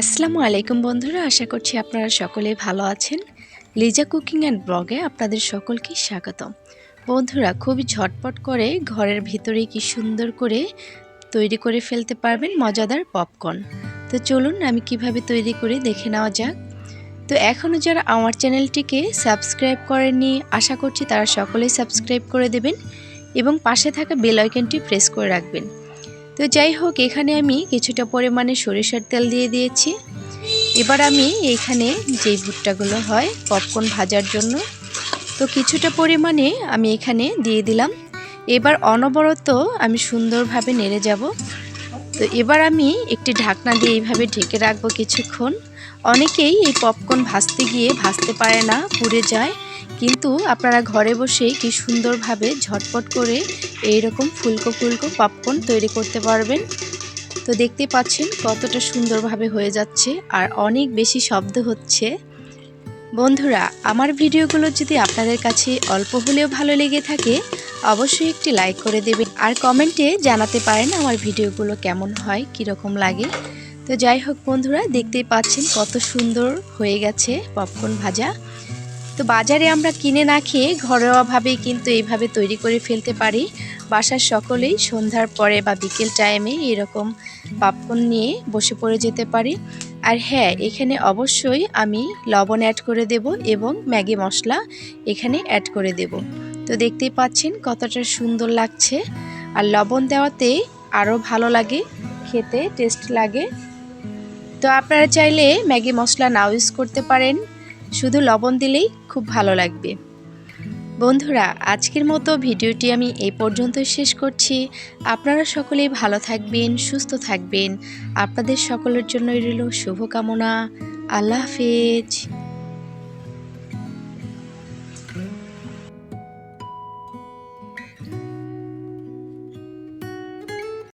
আসসালামু আলাইকুম বন্ধুরা, আশা করছি আপনারা সকলে ভালো আছেন। লিজা কুকিং অ্যান্ড ব্লগে আপনাদের সকলকে স্বাগতম। বন্ধুরা, খুবই ঝটপট করে ঘরের ভিতরে কি সুন্দর করে তৈরি করে ফেলতে পারবেন মজাদার পপকর্ন। তো চলুন, আমি কীভাবে তৈরি করে দেখে নেওয়া যাক। তো এখনও যারা আমার চ্যানেলটিকে সাবস্ক্রাইব করেননি, আশা করছি তারা সকলেই সাবস্ক্রাইব করে দেবেন এবং পাশে থাকা বেল আইকনটি প্রেস করে রাখবেন। তো যাই হোক, এখানে আমি কিছুটা পরিমাণে সরিষার তেল দিয়ে দিয়েছি। এবার আমি এখানে যেই ভুট্টাগুলো হয়, পপকর্ন ভাজার জন্য, তো কিছুটা পরিমাণে আমি এখানে দিয়ে দিলাম। এবার অনবরত আমি সুন্দরভাবে নেড়ে যাব। তো এবার আমি একটি ঢাকনা দিয়ে এইভাবে ঢেকে রাখব কিছুক্ষণ। অনেকেই এই পপকর্ন ভাজতে গিয়ে ভাজতে পারে না, পুড়ে যায়। কিন্তু আপনারা ঘরে বসেই কি সুন্দরভাবে ঝটপট করে এই রকম ফুলকো ফুলকো পপকর্ন তৈরি করতে পারবেন। তো দেখতে পাচ্ছেন কতটা সুন্দরভাবে হয়ে যাচ্ছে আর অনেক বেশি শব্দ হচ্ছে। বন্ধুরা, আমার ভিডিওগুলো যদি আপনাদের কাছে অল্প হলেও ভালো লেগে থাকে, অবশ্যই একটি লাইক করে দেবেন আর কমেন্টে জানাতে পারেন আমার ভিডিওগুলো কেমন হয়, কীরকম লাগে। তো যাই হোক বন্ধুরা, দেখতেই পাচ্ছেন কত সুন্দর হয়ে গেছে পপকর্ন ভাজা। তো বাজারে আমরা কিনে না খেয়ে ঘরোয়াভাবেই কিন্তু এইভাবে তৈরি করে ফেলতে পারি। বাসার সকলেই সন্ধ্যার পরে বা বিকেল টাইমে এরকম পাপকর্ন নিয়ে বসে পড়ে যেতে পারি। আর হ্যাঁ এখানে অবশ্যই আমি লবণ অ্যাড করে দেব এবং ম্যাগি মশলা এখানে অ্যাড করে দেব। তো দেখতেই পাচ্ছেন কতটা সুন্দর লাগছে। আর লবণ দেওয়াতে আরও ভালো লাগে, খেতে টেস্ট লাগে। তো আপনারা চাইলে ম্যাগি মশলা নাও ইউজ করতে পারেন। শুধু লবণ দিলেই খুব ভালো লাগবে। বন্ধুরা, আজকের মতো ভিডিওটি আমি এই পর্যন্ত শেষ করছি। আপনারা সকলেই ভালো থাকবেন, সুস্থ থাকবেন। আপনাদের সকলের জন্য রইল শুভকামনা। আল্লাহ হাফেজ।